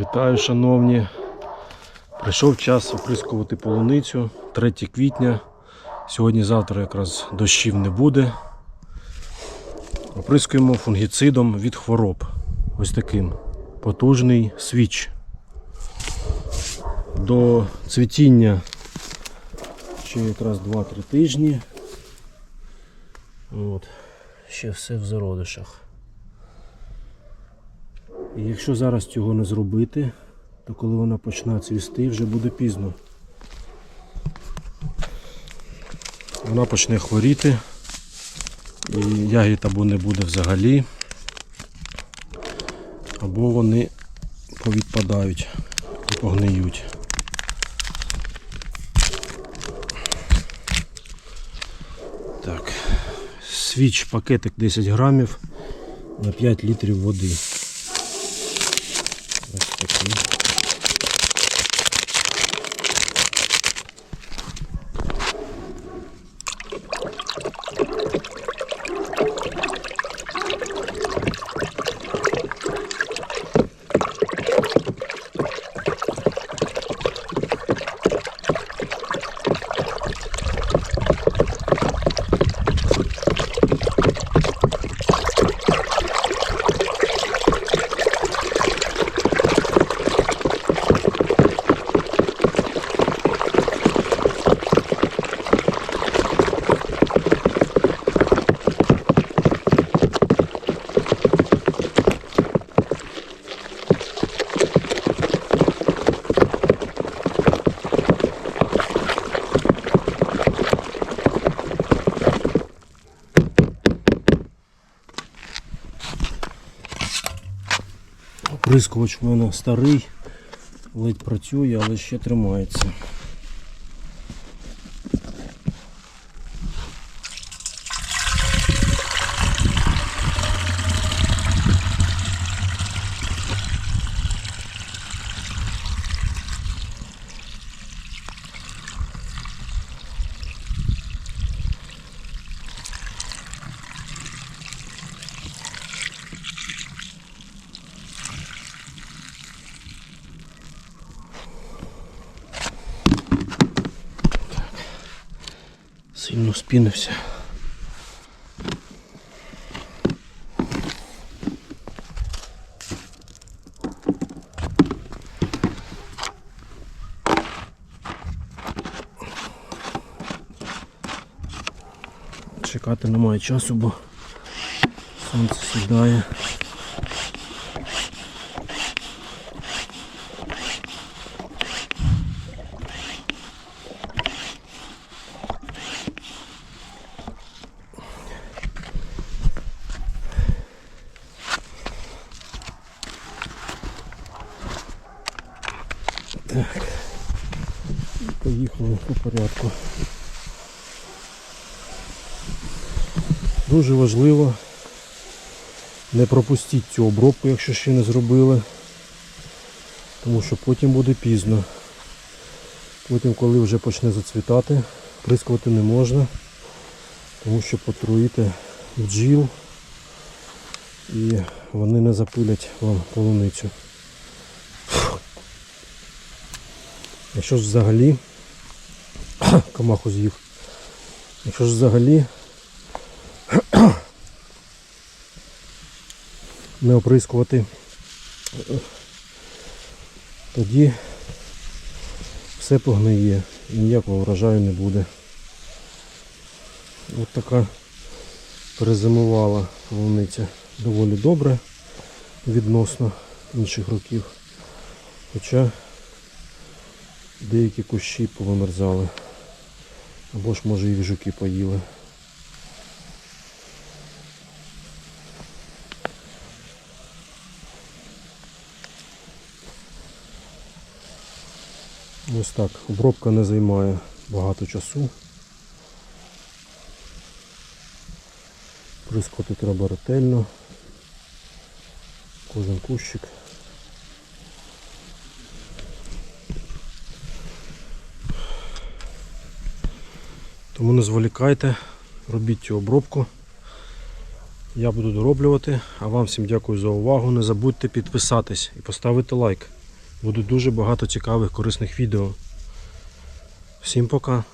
Вітаю, шановні. Прийшов час оприскувати полуницю 3 квітня. Сьогодні-завтра якраз дощів не буде. Оприскуємо фунгіцидом від хвороб. Ось таким. Потужний свіч. До цвітіння ще якраз 2-3 тижні. От. Ще все в зародишах. І якщо зараз цього не зробити, то коли вона почне цвісти, вже буде пізно. Вона почне хворіти і ягід або не буде взагалі, або вони повідпадають і погниють. Свіч пакетик 10 грамів на 5 літрів води. Ось такий. Оприскувач в мене старий, ледь працює, але ще тримається. Сильно спінився. Чекати немає часу, бо сонце сідає. Так. Поїхали по порядку. Дуже важливо не пропустіть цю обробку, якщо ще не зробили, тому що потім буде пізно. Потім, коли вже почне зацвітати, прискувати не можна, тому що потруїте бджіл і вони не запилять вам полуницю. Якщо ж взагалі комаху з'їв. Якщо ж взагалі не оприскувати, тоді все погниє і ніякого врожаю не буде. Ось така перезимувала полуниця доволі добре відносно інших років. Хоча деякі кущі повимерзали. Або ж може їх жуки поїли. Ось так, обробка не займає багато часу. Прискати треба ретельно. Кожен кущик. Тому не зволікайте, робіть цю обробку. Я буду дороблювати, а вам всім дякую за увагу. Не забудьте підписатись і поставити лайк. Буде дуже багато цікавих, корисних відео. Всім пока!